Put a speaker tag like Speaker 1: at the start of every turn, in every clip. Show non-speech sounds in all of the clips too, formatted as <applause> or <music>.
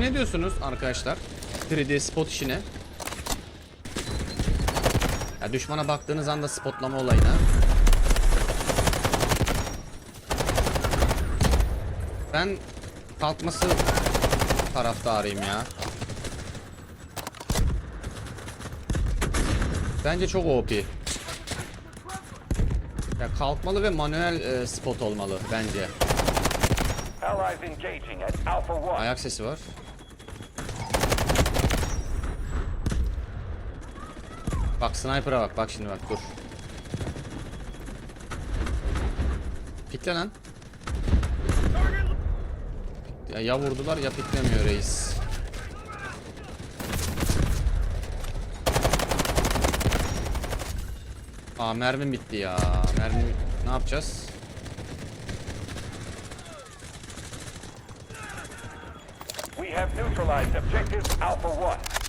Speaker 1: Ne diyorsunuz arkadaşlar? 3D spot işine. Ya düşmana baktığınız anda spotlama olayına. Ben kalkması taraftarıyım ya. Bence çok OP. Ya kalkmalı ve manuel e, spot olmalı bence.
Speaker 2: Allies engaging at Alpha 1.
Speaker 1: Ayak sesi var. Bak sniper'a bak bak şimdi bak dur. Pikle lan. Ya, ya vurdular ya piklemiyor reis. Aa mermim bitti ya. Mermim ne yapacağız?
Speaker 2: We have neutralized objective Alpha 1.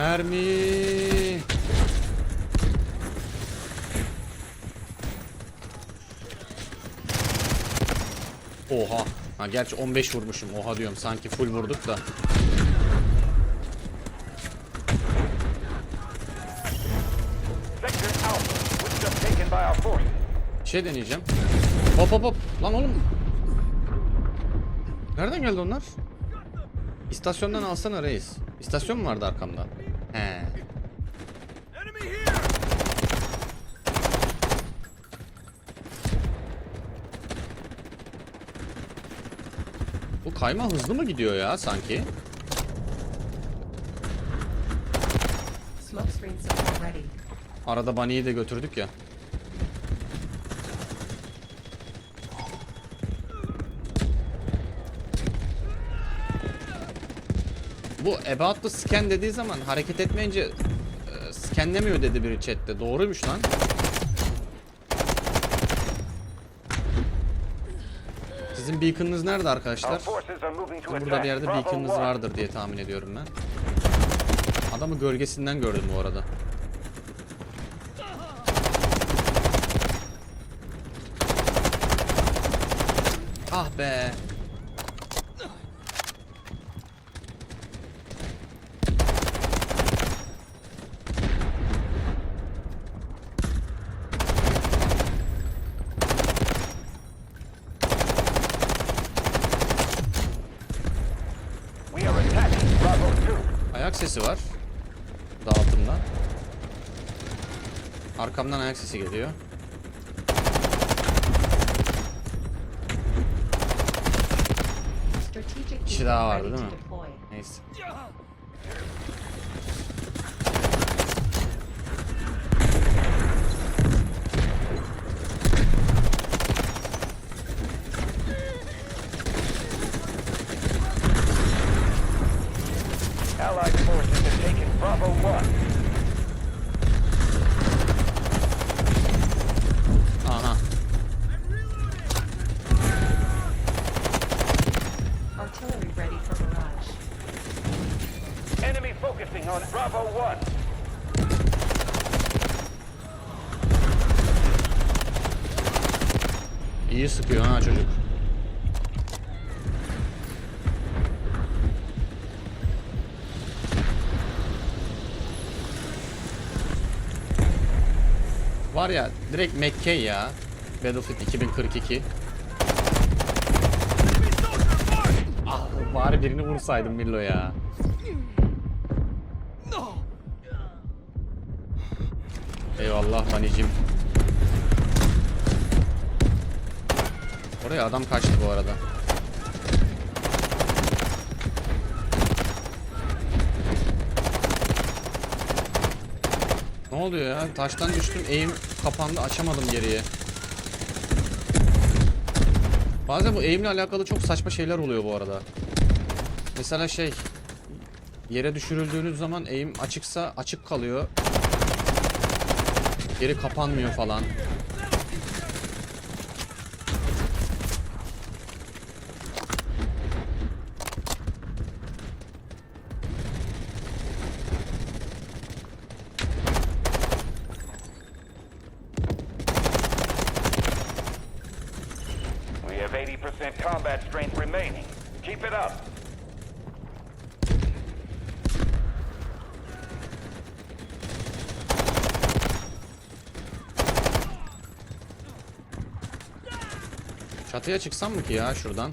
Speaker 1: Mermi. Oha. Ha gerçi 15 vurmuşum. Oha diyorum. Sanki full vurduk da. Şey deneyeceğim. Hop hop hop. Lan oğlum. Nereden geldi onlar? İstasyondan alsana reis. İstasyon mu vardı arkamda? He. Bu kayma hızlı mı gidiyor ya sanki? Arada Bunny'yi de götürdük ya. Bu about the scan dediği zaman hareket etmeyince e, scanlemiyor dedi biri chatte. Doğruymuş lan. Sizin beacon'ınız nerede arkadaşlar? Burada bir yerde beacon'ınız
Speaker 2: 1.
Speaker 1: vardır diye tahmin ediyorum ben. Adamı gölgesinden gördüm bu arada. Ah be.
Speaker 2: We are attacking Bravo 2.
Speaker 1: Ayak sesi var. Dağıtımda. Arkamdan ayak sesi geliyor. Kişi daha vardı değil mi?
Speaker 3: deploy.
Speaker 1: Neyse.
Speaker 2: Allied forces have taken Bravo 1.
Speaker 1: Aha.
Speaker 3: Artillery ready for barrage.
Speaker 2: Enemy focusing on Bravo 1.
Speaker 1: İyi sıkıyor ha çocuk. Var ya direkt McKay ya. Battlefield 2042. Ah bari birini vursaydım Millo ya. Eyvallah manicim. Oraya adam kaçtı bu arada. Ne oluyor ya? Taştan düştüm, eğim kapandı, açamadım geriye. Bazen bu eğimle alakalı çok saçma şeyler oluyor bu arada. Mesela şey, yere düşürüldüğünüz zaman eğim açıksa açık kalıyor. Geri kapanmıyor falan.
Speaker 2: We 80% combat strength remaining. Keep it up.
Speaker 1: Çatıya çıksam mı ki ya şuradan?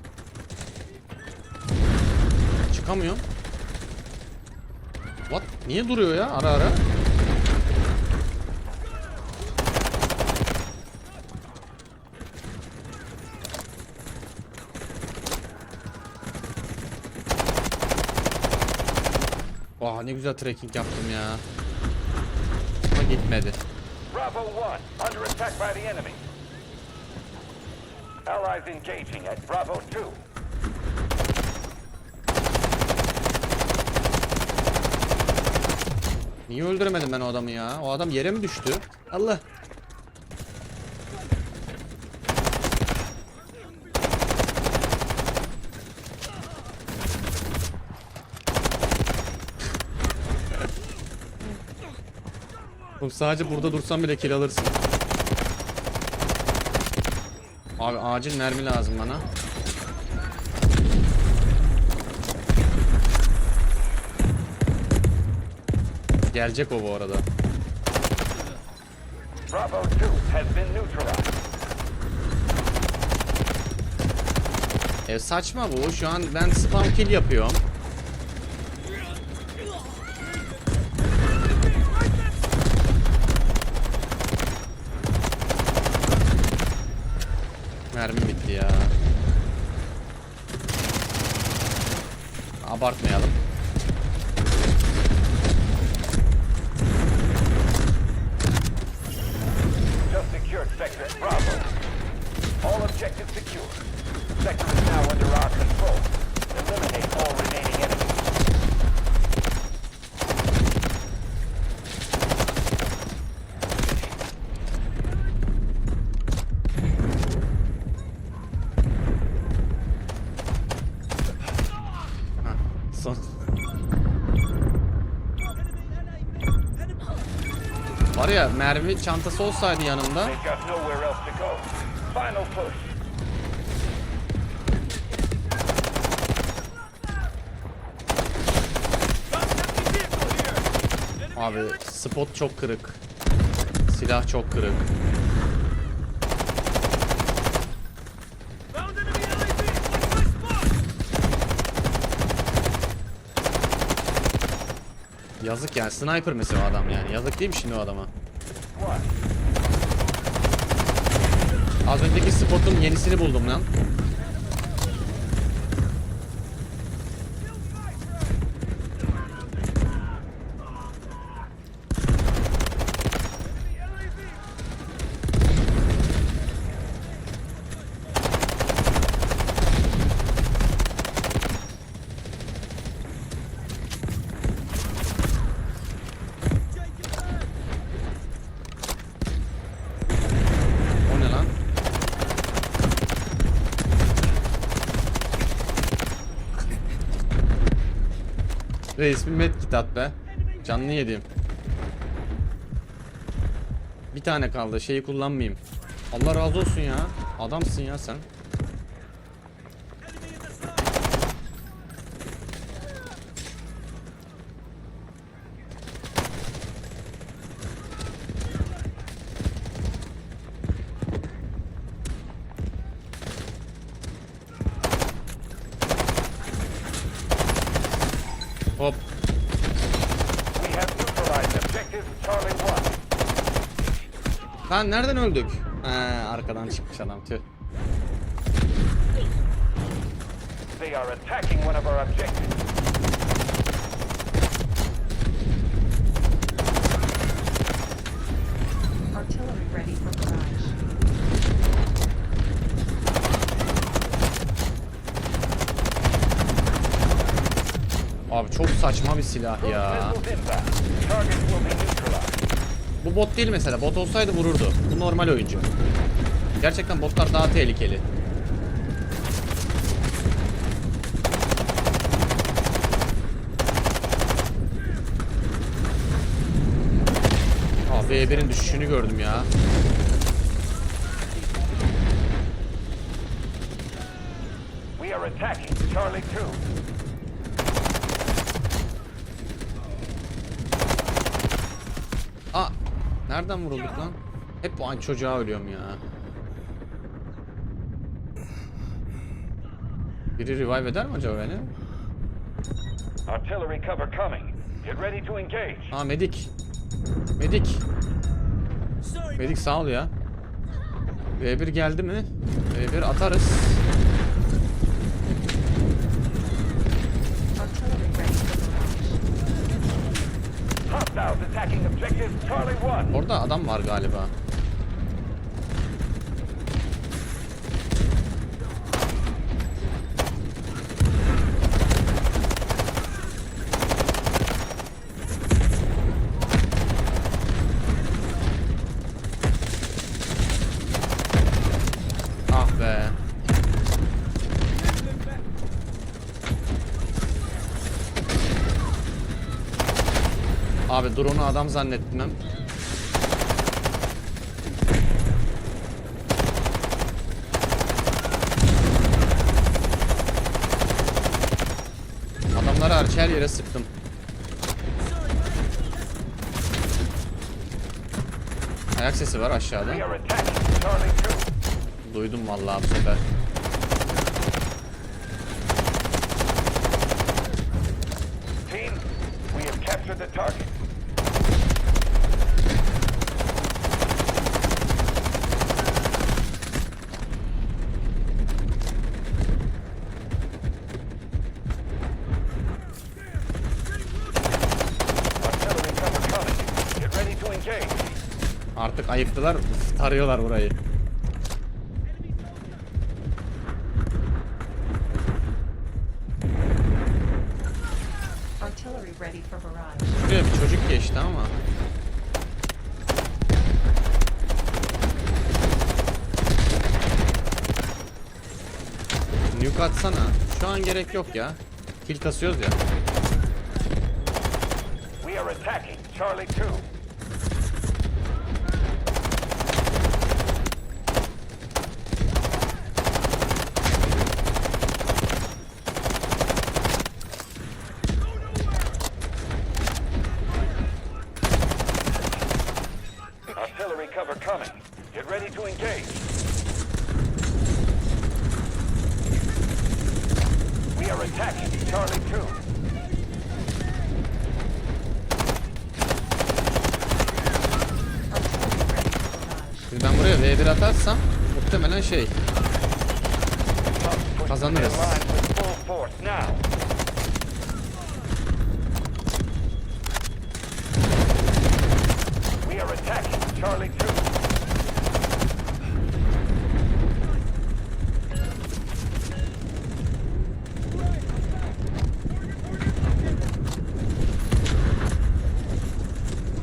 Speaker 1: Çıkamıyorum. What? Niye duruyor ya ara ara? Vah ne güzel trekking yaptım ya. Ama gitmedi.
Speaker 2: Bravo 1, under attack by the enemy. Allies engaging at Bravo 2.
Speaker 1: Niye öldüremedim ben o adamı ya? O adam yere mi düştü? Allah. Oğlum sadece burada dursan bile kill alırsın. Abi acil mermi lazım bana. Gelecek o bu arada.
Speaker 2: Bravo 2 has been neutralized.
Speaker 1: E saçma bu. Şu an ben spam kill yapıyorum. Mermi bitti ya. Abartmayalım. Ya mermi çantası olsaydı yanımda. Abi spot çok kırık. Silah çok kırık. Yazık yani sniper mesela adam yani. Yazık değil mi şimdi o adama? Az önceki spotun yenisini buldum lan. O ne lan? Reis bir medkit at be. Canını yedim. Bir tane kaldı. Şeyi kullanmayayım. Allah razı olsun ya. Adamsın ya sen. Lan nereden öldük? Ha, arkadan çıkmış adam tüh.
Speaker 2: They are attacking one of our objectives. Abi çok saçma bir silah ya.
Speaker 1: Bu bot değil mesela. Bot olsaydı vururdu. Bu normal oyuncu. Gerçekten botlar daha tehlikeli. Aa B1'in düşüşünü gördüm ya.
Speaker 2: We Charlie 2.
Speaker 1: Aa nereden vurulduk lan? Hep bu an çocuğa ölüyorum ya. Biri revive eder mi acaba beni?
Speaker 2: Artillery cover coming. Get ready to engage.
Speaker 1: Aa medik. Medik. Medik sağ ol ya. V1 geldi mi? V1 atarız.
Speaker 3: Artillery ready for barrage.
Speaker 2: Hostiles attacking objective Charlie 1.
Speaker 1: Orada adam var galiba. Ah be. Abi drone'u adam zannettim ben. Adamları hariç her yere sıktım. Ayak sesi var aşağıda.
Speaker 2: We are attacking Charlie 2.
Speaker 1: Duydum vallahi bu sefer.
Speaker 2: Team, we have captured the target. Artillery cover coming. Get ready to engage.
Speaker 1: Artık ayıktılar, tarıyorlar burayı.
Speaker 3: Artillery ready for barrage.
Speaker 1: Buraya bir çocuk geçti ama. Nuke atsana. Şu an gerek yok ya. Kill kasıyoruz ya.
Speaker 2: We are attacking Charlie 2. Artillery cover coming. Get ready to engage. We are attacking Charlie 2.
Speaker 3: Artillery ready for barrage.
Speaker 1: Şimdi V1 atarsam muhtemelen şey Kazanırız.
Speaker 2: We are attacking Charlie 2.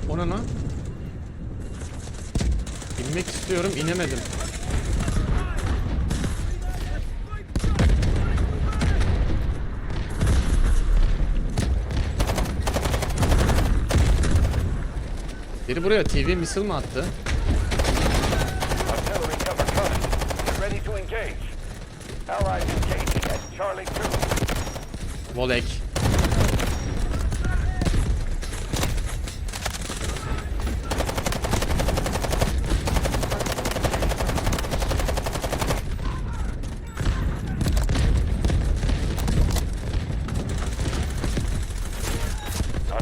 Speaker 1: o ne lan? İstiyorum inemedim. Biri buraya TV misil mi attı?
Speaker 2: Artillery cover coming. Get ready to engage. Allies engaging at Charlie 2.
Speaker 1: Volek.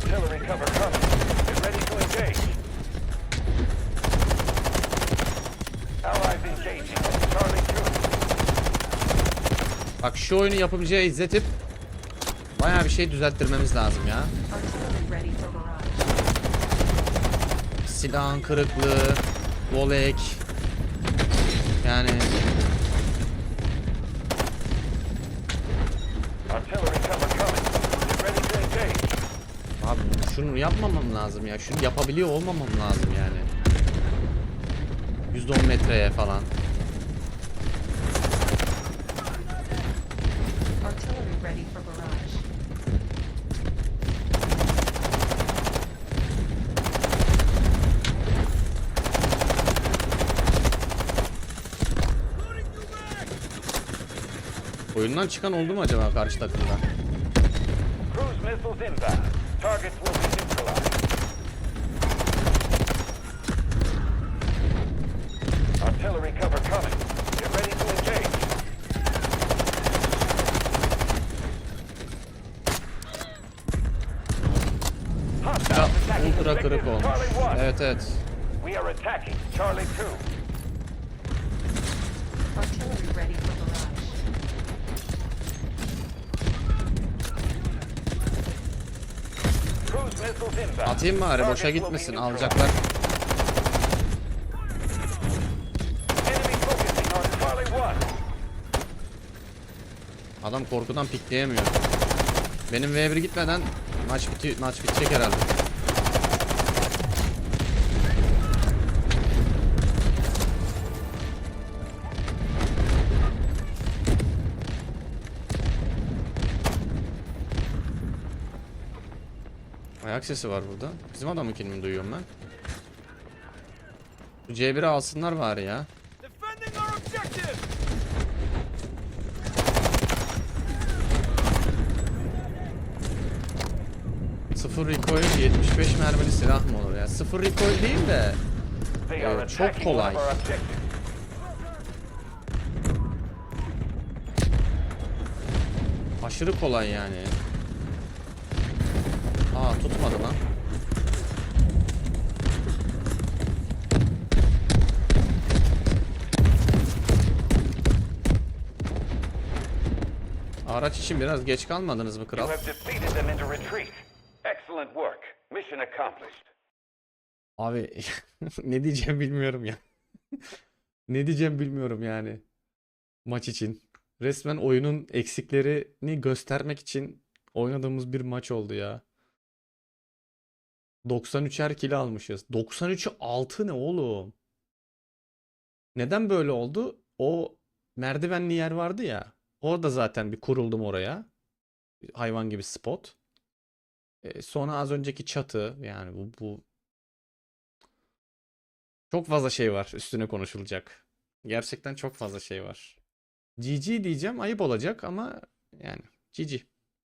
Speaker 2: Artillery cover coming. Get ready to engage. Allies engaging Charlie 2.
Speaker 1: Bak şu oyunu yapımcıya izletip bayağı bir şey düzelttirmemiz lazım ya. Silahın kırıklığı, volek. Yani
Speaker 2: Artillery cover coming. Get ready to engage.
Speaker 1: şunu yapmamam lazım ya. Şunu yapabiliyor olmamam lazım yani. %10 metreye falan.
Speaker 3: Artillery ready for barrage.
Speaker 1: Oyundan çıkan oldu mu acaba karşı takımda?
Speaker 2: Cruise missiles inbound. Targets will be neutralized. Artillery cover coming. Get ready to engage.
Speaker 1: Ya
Speaker 2: Hostiles attacking
Speaker 1: ultra kırık
Speaker 2: objective
Speaker 1: olmuş.
Speaker 2: Charlie 1.
Speaker 1: Evet evet.
Speaker 2: We are attacking Charlie 2.
Speaker 3: Artillery for barrage.
Speaker 2: Cruise missiles inbound.
Speaker 1: Atayım bari boşa gitmesin alacaklar.
Speaker 2: Enemy focusing on Charlie 1.
Speaker 1: Adam korkudan pikleyemiyor. Benim V1 gitmeden maç biti maç bitecek herhalde. Ayak sesi var burada. Bizim adamınkini mi duyuyorum ben? Bu C1'i alsınlar bari ya. Sıfır recoil 75 mermili silah mı olur ya? Sıfır recoil değil de Evet, çok kolay. aşırı kolay yani. Aa tutmadı lan. Araç için biraz geç kalmadınız mı kral? Abi <laughs> ne diyeceğim bilmiyorum ya. <laughs> Ne diyeceğim bilmiyorum yani. Maç için. Resmen oyunun eksiklerini göstermek için oynadığımız bir maç oldu ya. 93'er kilo almışız. 93'ü 6 ne oğlum? Neden böyle oldu? O merdivenli yer vardı ya. Orada zaten bir kuruldum oraya. Hayvan gibi spot. E, sonra az önceki çatı yani bu, bu çok fazla şey var üstüne konuşulacak. Gerçekten çok fazla şey var. GG diyeceğim ayıp olacak ama yani GG.